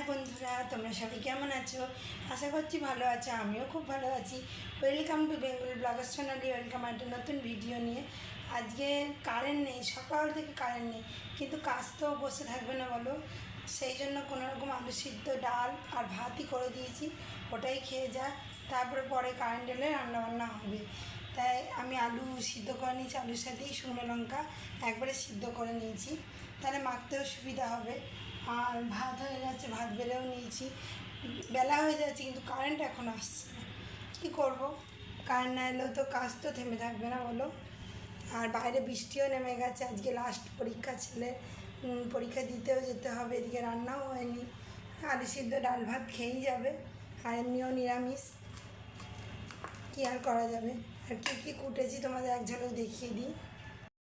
High বন্ধুরা, তোমরা সবাই কেমন আছো? আশা করছি ভালো আছো, আমিও খুব ভালো আছি। Welcome to Bengal blogger Sonali welcome একটা নতুন ভিডিও নিয়ে। আজকে কারেন্ট নেই, সকাল থেকে কারেন্ট নেই, কিন্তু কাজ তো বসে থাকবে না বলো। সেই জন্য কোনো রকম আলু সিদ্ধ, ডাল আর ভাতই করে দিয়েছি, ওটাই খেয়ে যা, তারপরে পরে কারেন্ট এলে রান্নাবান্না হবে। তাই আমি আলু সিদ্ধ করে নিয়েছি, আলুর সাথেই শুকনো লঙ্কা একবারে সিদ্ধ করে নিয়েছি। তাহলে মাখতেও সুবিধা হবে। আর ভাত হয়ে যাচ্ছে ভাত বেলেও নিয়েছি। বেলা হয়ে যাচ্ছে, কিন্তু কারেন্ট এখন আসছে না। কী করব? কারেন্ট না এলেও তো কাজ তো থেমে থাকবে না, বলো? আর বাইরে বৃষ্টিও নেমে গেছে, আজকে লাস্ট পরীক্ষা ছেলে পরীক্ষা দিতেও যেতে হবে, এদিকে রান্নাও হয়নি। আলু সিদ্ধ ডাল ভাত খেয়েই যাবে, আর এমনিও নিরামিষ। কী আর করা যাবে? আর কী কী কুটেছি তোমাদের এক ঝলক দেখিয়ে দিই।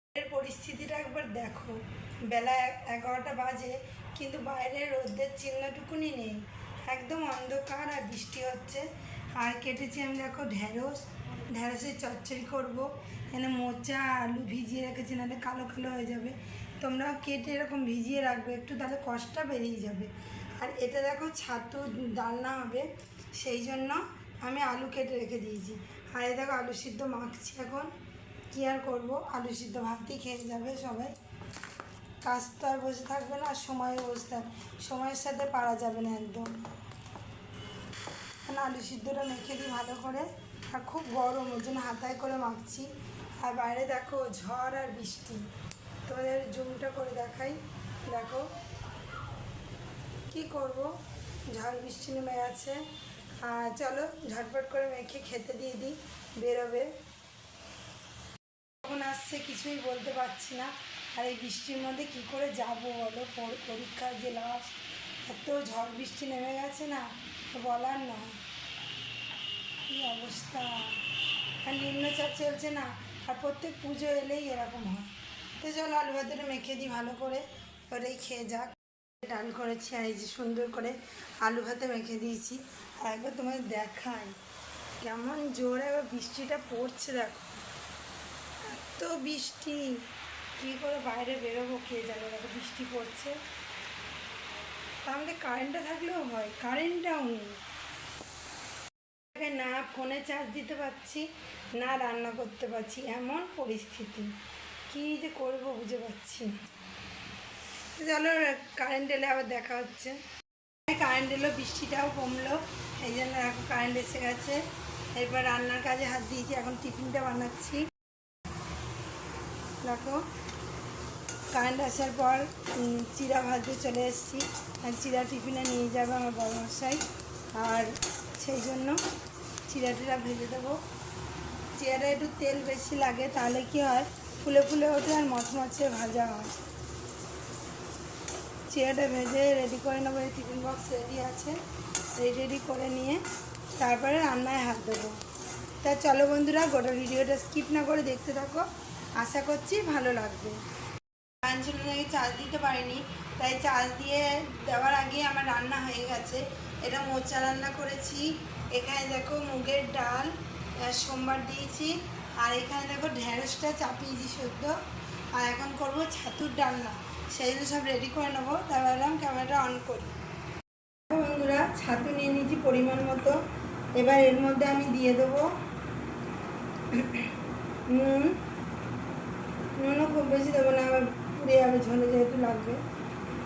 বাইরের পরিস্থিতিটা একবার দেখো। বেলা এগারোটা বাজে কিন্তু বাইরে রোদের চিহ্নটুকুনি নেই। একদম অন্ধকার আর বৃষ্টি হচ্ছে। আর কেটেছি আমি দেখো ঢেঁড়স। ঢেঁড়সের চচ্চড়ি করব। এখানে মোচা, আলু ভিজিয়ে রেখেছি, নাহলে কালো কালো হয়ে যাবে। তোমরাও কেটে এরকম ভিজিয়ে রাখবে, একটু তাহলে কষ্টটা বেরিয়ে যাবে। আর এটা দেখো ছাতু ডালনা হবে, সেই জন্য আমি আলু কেটে রেখে দিয়েছি। আর এ দেখো আলু সিদ্ধ মাখছি এখন। কী আর করব? আলু সিদ্ধ ভাতই খেয়ে যাবে সবাই। কাজ তো আর বসে থাকবে না আর সময় বসে থাক সময়ের সাথে পারা যাবে না একদম। আলু সিদ্ধটা মেখে দিই ভালো করে। আর খুব গরম ওই জন্য হাতায় করে মাখছি। আর বাইরে দেখো, ঝড় আর বৃষ্টি। তোমাদের জুমটা করে দেখাই। দেখো, কি করব? ঝড় বৃষ্টি নেমে গেছে। আর চলো, ঝটপট করে মেখে খেতে দিয়ে দিই, বেরোবে। কখন আসছে কিছুই বলতে পারছি না। আর এই বৃষ্টির মধ্যে কি করে যাব বলো? পর- পরীক্ষার যে লাস্ট এত ঝড় বৃষ্টি নেমে গেছে না? বলার না কী অবস্থা? আর নিম্নচাপ চলছে না? আর প্রত্যেক পুজো এলেই এরকম হয়। তো চলো আলু ভাতটা মেখে দিই ভালো করে। ওটাই খেয়ে যাক। ডাল করেছি আর এই যে সুন্দর করে আলু ভাতে মেখে দিয়েছি। আর একবার তোমাদের দেখাই। কেমন জোরে বৃষ্টিটা পড়ছে দেখো। এত বৃষ্টি। কী করে বাইরে বেরোবো কে জানে দেখো বৃষ্টি পড়ছে। তাহলে কারেন্টটা থাকলেও হয় কারেন্টটাও নেই। না ফোনে চার্জ দিতে পারছি, না রান্না করতে পারছি, এমন পরিস্থিতি। কী যে করব বুঝে পাচ্ছি চলো কারেন্ট এলে আবার দেখা হচ্ছে। কারেন্ট এলো, বৃষ্টিটাও কমলো, এই জন্য এখন কারেন্ট এসে গেছে। এরপর রান্নার কাজে হাত দিয়েছি, এখন টিফিনটা বানাচ্ছি। দেখো কারেন্ট আসার পর চিরা ভাজতে চলে এসেছি। আর চিরা টিফিনে নিয়ে যাবে আমার বড় মশাই। আর সেই জন্য চিরা টিরা ভেজে দেবো। চিরাটা একটু তেল বেশি লাগে, তাহলে কি হয়? ফুলে ফুলে ওঠে আর মচমচে ভাজা হয়। চিরাটা ভেজে রেডি করে নেব, এই টিফিন বক্স রেডি আছে। রেডি রেডি করে নিয়ে তারপরে রান্নায় হাত দেবো। তা চলো বন্ধুরা, গোটা ভিডিওটা স্কিপ না করে দেখতে থাকো। আশা করছি ভালো লাগবে। কারেন্ট ছিল নাকি চার্জ দিতে পারিনি। তাই চার্জ দিয়ে দেওয়ার আগে আমার রান্না হয়ে গেছে। এটা মোচা রান্না করেছি। এখানে দেখো মুগের ডাল সোমবার দিয়েছি। আর এখানে দেখো ঢেঁড়সটা চাপিয়েছি সদ্য আর এখন করব ছাতুর ডালনা। সেই জন্য সব রেডি করে নেব। তাই ভাবলাম ক্যামেরাটা অন করি। বন্ধুরা, ছাতু নিয়ে নিয়েছি পরিমাণ মতো। এবার এর মধ্যে আমি দিয়ে দেবো নুন। নুনও খুব বেশি দেবো না, আবার পুড়ে যাবে, ঝোলে যেহেতু লাগবে।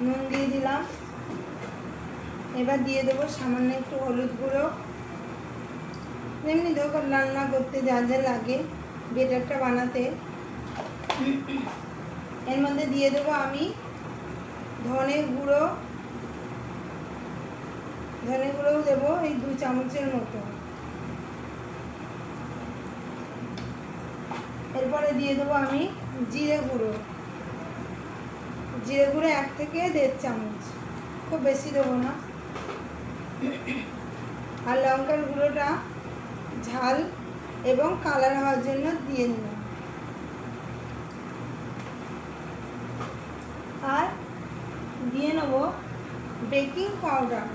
নুন দিয়ে দিলাম। এবার দিয়ে দেবো সামান্য একটু হলুদ গুঁড়ো। এমনি দেখো রান্না করতে যা যা লাগে, বেটারটা বানাতে। এর মধ্যে দিয়ে দেবো আমি ধনে গুঁড়ো। ধনে গুঁড়োও দেবো এই দু চামচের মতো। এরপরে দিয়ে দেবো আমি জিরে গুঁড়ো। জিরে গুঁড়ো এক থেকে দেড় চামচ। খুব বেশি দেবো না। আর লঙ্কার গুঁড়োটা ঝাল এবং কালার হওয়ার জন্য দিয়ে নিলাম আর দিয়ে নেব বেকিং পাউডার।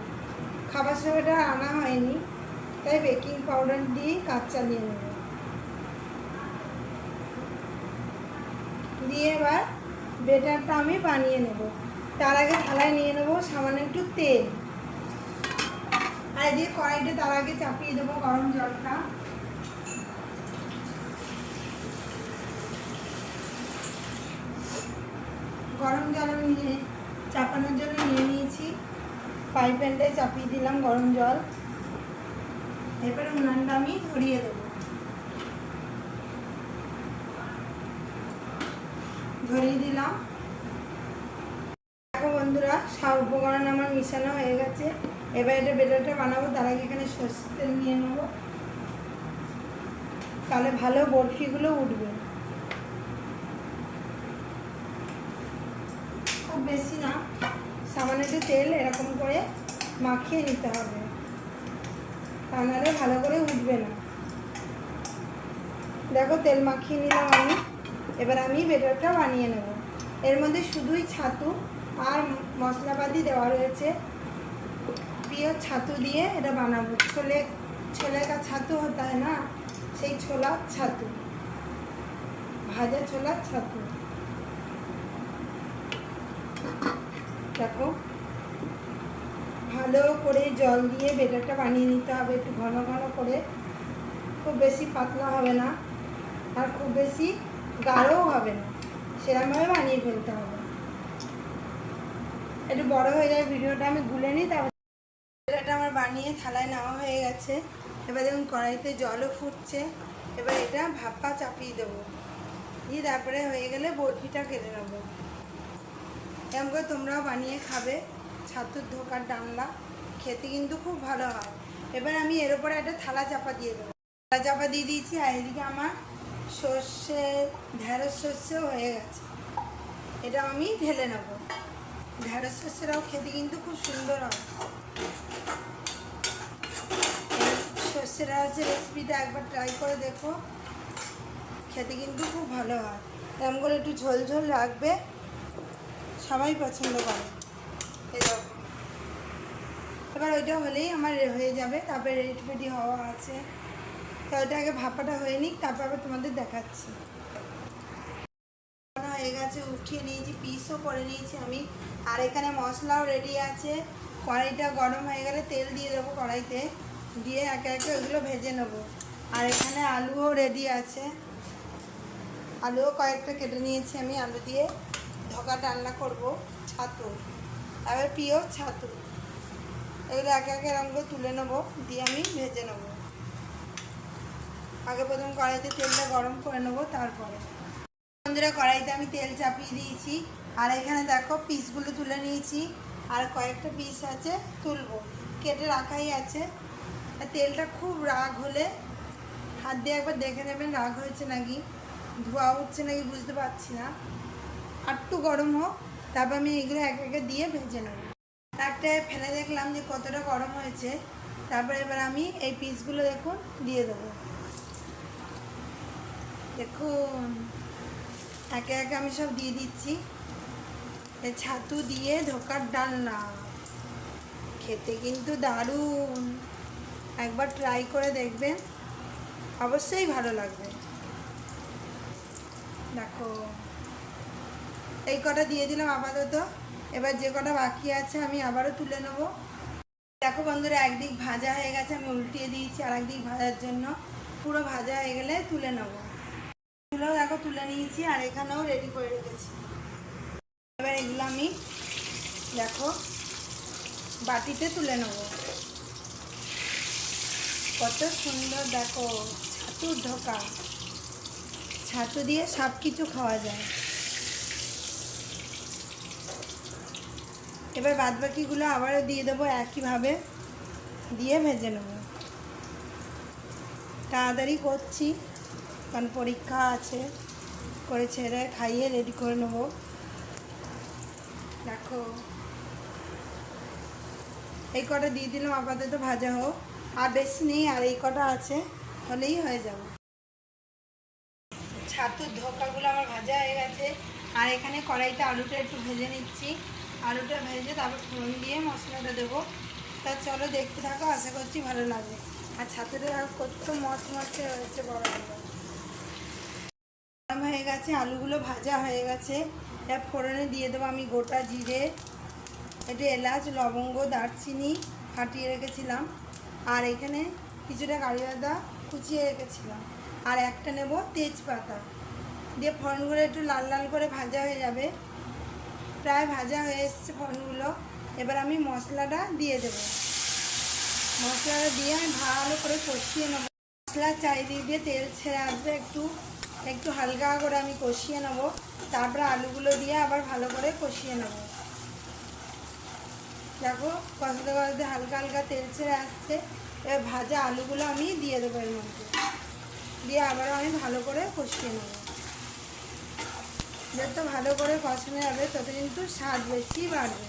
খাবার সোডাটা আনা হয়নি, তাই বেকিং পাউডার দিয়েই কাজ চালিয়ে নেব। দিয়ে এবার বেটারটা আমি বানিয়ে নেব। তার আগে থালায় নিয়ে নেব সামান্য একটু তেল। আর এদিকে কড়াইটা তার আগে চাপিয়ে দেবো গরম জলটা। গরম জল আমি নিয়ে, চাপানোর জন্য নিয়ে নিয়েছি। ফ্রাই প্যানটায় চাপিয়ে দিলাম গরম জল। এরপরে উনানটা আমি ধরিয়ে দেবো। ধরিয়ে দিলাম। দেখো বন্ধুরা, সব উপকরণ আমার মিশানো হয়ে গেছে। এবার এটা বেটারটা বানাবো, তার আগে এখানে সর্ষের তেল নিয়ে নেব। তাহলে ভালো বরফিগুলো উঠবে। খুব বেশি না, সামান্য তেল এরকম করে মাখিয়ে নিতে হবে। তা ভালো করে উঠবে না। দেখো তেল মাখিয়ে নিলাম আমি। এবার আমি বেটারটা বানিয়ে নেব। এর মধ্যে শুধুই ছাতু আর মশলাপাতি দেওয়া রয়েছে। প্রিয় ছাতু দিয়ে এটা বানাবো। ছোলে ছোলে কা ছাতু হতা হয় না? সেই ছোলা ছাতু। ভাজা ছোলা ছাতু। দেখো। ভালো করে জল দিয়ে বেটারটা বানিয়ে নিতে হবে একটু ঘন ঘন করে। খুব বেশি পাতলা হবে না। আর খুব বেশি গাঢ়ও হবে না। সেরকমভাবে বানিয়ে ফেলতে হবে। একটু বড় হয়ে যায় ভিডিওটা আমি গুলে নিই, তারপর আমার বানিয়ে থালায় নেওয়া হয়ে গেছে। এবার দেখুন কড়াইতে জলও ফুটছে। এবার এটা ভাপা চাপিয়ে দেবো। দিয়ে তারপরে হয়ে গেলে বরফিটা কেটে নেব। এরকম করে তোমরাও বানিয়ে খাবে। ছাতুর ধোকার ডালনা খেতে কিন্তু খুব ভালো হয়। এবার আমি এর উপরে একটা থালা চাপা দিয়ে দেবো। থালা চাপা দিয়ে দিয়েছি, আর এদিকে আমার সর্ষে, ঢেঁড়স সর্ষেও হয়ে গেছে। এটা আমি ঢেলে নেব। ঢেঁড়স সর্ষেরাও খেতে কিন্তু খুব সুন্দর হয়। সর্ষে ঢেঁড়সের রেসিপিটা একবার ট্রাই করে দেখো। খেতে কিন্তু খুব ভালো হয়। এরকম করে একটু ঝোল ঝোল রাখবে। সবাই পছন্দ করে। দেখো। এবার ওইটা হলেই আমার হয়ে যাবে। তারপরে রেডি হওয়া আছে। তো ওইটা আগে ভাপাটা হয়ে নিক, তারপর আবার তোমাদের দেখাচ্ছি। হয়ে গেছে, উঠিয়ে নিয়েছি পিসও করে নিয়েছি আমি। আর এখানে মশলাও রেডি আছে। কড়াইটা গরম হয়ে গেলে তেল দিয়ে দেবো কড়াইতে। দিয়ে একে একে ওইগুলো ভেজে নেব। আর এখানে আলুও রেডি আছে। আলুও কয়েকটা কেটে নিয়েছি আমি, আলু দিয়ে ধোকা রান্না করব, ছাতু। এবার প্রিয় ছাতু। এগুলো একে একে এরকম করে তুলে নেব, দিয়ে আমি ভেজে নেব। আগে প্রথম কড়াইতে তেলটা গরম করে নেব, তারপরে। বন্ধুরা, কড়াইতে আমি তেল চাপিয়ে দিয়েছি। আর এখানে দেখো পিসগুলো তুলে নিয়েছি। আর কয়েকটা পিস আছে, তুলবো। কেটে রাখাই আছে। তেলটা খুব রাগ হলে, হাত দিয়ে একবার দেখে নেবেন রাগ হয়েছে নাকি, ধোয়া উঠছে নাকি বুঝতে পারছি না। একটু গরম হোক, তারপর আমি এগুলো এক একে দিয়ে ভেজে নেব। একটা ফেলে দেখলাম যে কতটা গরম হয়েছে, তারপরে এবার আমি এই পিসগুলো দেখুন, দিয়ে দেবো। দেখুন একে একে আমি সব দিয়ে দিচ্ছি। ছাতু দিয়ে ধোকার ডালনা। খেতে কিন্তু দারুণ। একবার ট্রাই করে দেখবেন, অবশ্যই ভালো লাগবে। দেখো, এই কটা দিয়ে দিলাম আপাতত। এবার যে কটা বাকি আছে আমি আবারও তুলে নেব। দেখো বন্ধুরা, একদিক ভাজা হয়ে গেছে, আমি উল্টিয়ে দিয়েছি আর একদিক ভাজার জন্য। পুরো ভাজা হয়ে গেলে তুলে নেব। এগুলোও দেখো তুলে নিয়েছি আর এখানেও রেডি করে রেখেছি। এবার এগুলো আমি দেখো বাটিতে তুলে নেব। কত সুন্দর দেখো, ছাতুর ঢোকা। ছাতু দিয়ে সব কিছু খাওয়া যায়। এবার বাদবাকিগুলো আবারও দিয়ে দেবো, একইভাবে দিয়ে ভেজে নেব। তাড়াতাড়ি করছি। কারণ পরীক্ষা আছে করে ছেড়ে খাইয়ে রেডি করে নেব। দেখো। এই কটা দিয়ে দিলাম, আপাতত ভাজা হোক। আর বেশি নেই, আর এই কটা আছে, হলেই হয়ে যাবে। ছাতুর ধোকাগুলো আমার ভাজা হয়ে গেছে। আর এখানে কড়াইতে আলুটা একটু ভেজে নিচ্ছি। আলুটা ভেজে তারপর ফোড়ন দিয়ে মশলাটা দেবো। তা চলো দেখতে থাকো, আশা করছি ভালো লাগবে। আর ছাতুটা কত মচ মচে হয়েছে বড় হয়ে গেছে, আলুগুলো ভাজা হয়ে গেছে। এবার ফোড়নে দিয়ে দেবো আমি গোটা জিরে, একটু এলাচ, লবঙ্গ, দারচিনি ফাটিয়ে রেখেছিলাম। আর এখানে কিছুটা কারি পাতা কুচিয়ে রেখেছিলাম। আর একটা নেব তেজপাতা। দিয়ে ফোড়নগুলো একটু লাল লাল করে ভাজা হয়ে যাবে। প্রায় ভাজা হয়ে এসছে ফোড়নগুলো। এবার আমি মশলাটা দিয়ে দেব। মশলাটা দিয়ে আমি ভালো করে কষিয়ে নেব। মশলার চারিদিক দিয়ে তেল ছেড়ে আসবে একটু। একটু হালকা করে আমি কষিয়ে নেব। তারপরে আলুগুলো দিয়ে আবার ভালো করে কষিয়ে নেব। দেখো, কষাতে কষাতে হালকা হালকা তেল ছেড়ে আসছে। এবার ভাজা আলুগুলো আমি দিয়ে দেবো এর মধ্যে। দিয়ে আবারও আমি ভালো করে কষিয়ে নেব। যত ভালো করে কষানো যাবে, তত কিন্তু স্বাদ বেশি বাড়বে।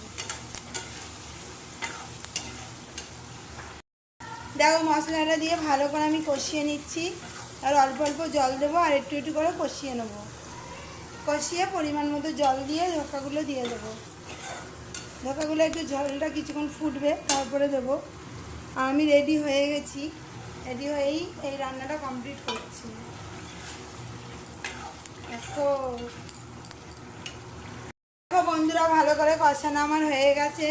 দেখো, মশলাটা দিয়ে ভালো করে আমি কষিয়ে নিচ্ছি। আর অল্প অল্প জল দেবো আর একটু একটু করে কষিয়ে নেব। কষিয়ে পরিমাণ মতো জল দিয়ে ধোকাগুলো দিয়ে দেবো। ধোকাগুলো একটু জলটা কিছুক্ষণ ফুটবে, তারপরে দেবো। আমি রেডি হয়ে গেছি। রেডি হয়েই এই রান্নাটা কমপ্লিট করছি। দেখো বন্ধুরা, ভালো করে কষানো আমার হয়ে গেছে।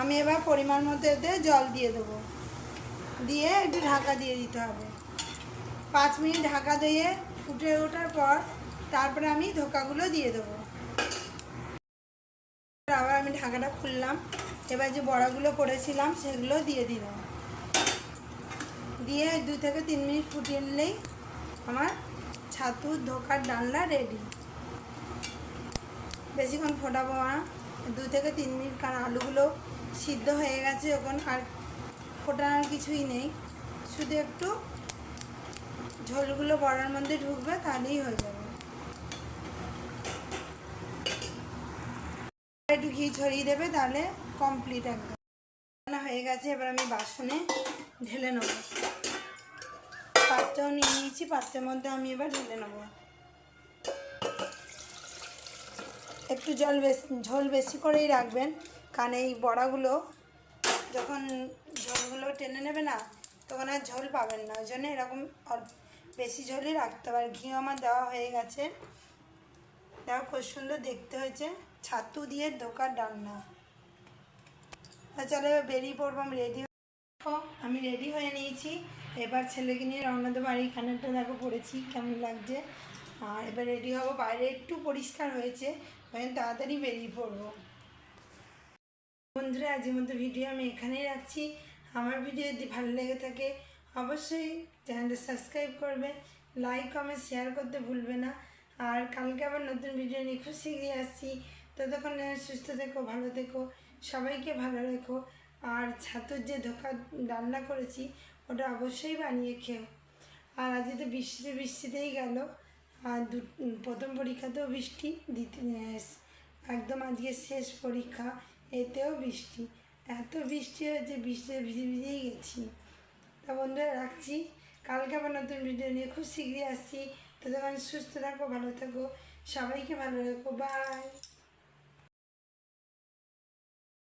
আমি এবার পরিমাণ মতো এতে জল দিয়ে দেবো। দিয়ে একটু ঢাকা দিয়ে দিতে হবে। পাঁচ মিনিট ঢাকা দিয়ে ফুটে ওঠার পর তারপরে আমি ধোকাগুলো দিয়ে দেবো। আবার আমি ঢাকাটা খুললাম। এবার যে বড়াগুলো করেছিলাম সেগুলো দিয়ে দিলাম। দিয়ে দু থেকে তিন মিনিট ফুটিয়ে নিলেই আমার ছাতুর ধোকার ডালনা রেডি বেশিক্ষণ ফোটাবো না। দু থেকে তিন মিনিট কারণ আলুগুলো সিদ্ধ হয়ে গেছে ওখান আর ফোটানোর কিছুই নেই। শুধু একটু ঝোলগুলো বড়ার মধ্যে ঢুকবে, তাহলেই হয়ে যাবে। একটু ঘি ছড়িয়ে দেবে, তাহলে কমপ্লিট একদম। রান্না হয়ে গেছে, এবার আমি বাসনে ঢেলে নেব। পাত্রও নিয়ে নিয়েছি, পাত্রের মধ্যে আমি এবার ঢেলে নেব। একটু জল বেশি ঝোল বেশি করেই রাখবেন, কারণ এই বড়াগুলো যখন ঝোলগুলো টেনে নেবে না, তখন আর ঝোল পাবেন না। ওই জন্য এরকম অল্প বেশি ঝোলই রাখতে হবে। আর ঘি আমার দেওয়া হয়ে গেছে। দেখো খুব সুন্দর দেখতে হয়েছে। ছাতু দিয়ে দোকার ডালনা। তা চলো বেরিয়ে পড়ব, আমি রেডি আমি রেডি হয়ে নিয়েছি। এবার ছেলেকে নিয়ে রওনা দেবো, আর এইখানেটা দেখো পড়েছি, কেমন লাগছে। আর এবার রেডি হব, বাইরে একটু পরিষ্কার হয়েছে। তাড়াতাড়ি বেরিয়ে পড়ব। বন্ধুরা, আজকের মতো ভিডিও আমি এখানেই রাখছি। আমার ভিডিও যদি ভালো লেগে থাকে, অবশ্যই চ্যানেলটা সাবস্ক্রাইব করবে লাইক কমেন্ট শেয়ার করতে ভুলবে না। আর কালকে আবার নতুন ভিডিও নিয়ে খুব শীঘ্রই আসছি। ততক্ষণ সুস্থ থেকো, ভালো থেকো, সবাইকে ভালো রেখো। আর ছাতুর যে ধোকা রান্না করেছি, ওটা অবশ্যই বানিয়ে খেও। আর আজকে তো বৃষ্টিতে বৃষ্টিতেই গেল। আর দু, প্রথম পরীক্ষাতেও বৃষ্টি দ্বিতীয় একদম আজকে শেষ পরীক্ষা, এতেও বৃষ্টি। এত বৃষ্টি হয়েছে, বৃষ্টিতে ভিজে ভিজেই গেছি। তা বন্ধুরা, রাখছি। কালকে আবার নতুন ভিডিও নিয়ে খুব শীঘ্রই আসছি। ততক্ষণ সুস্থ থাকো, ভালো থাকো, সবাইকে ভালো রাখো বাই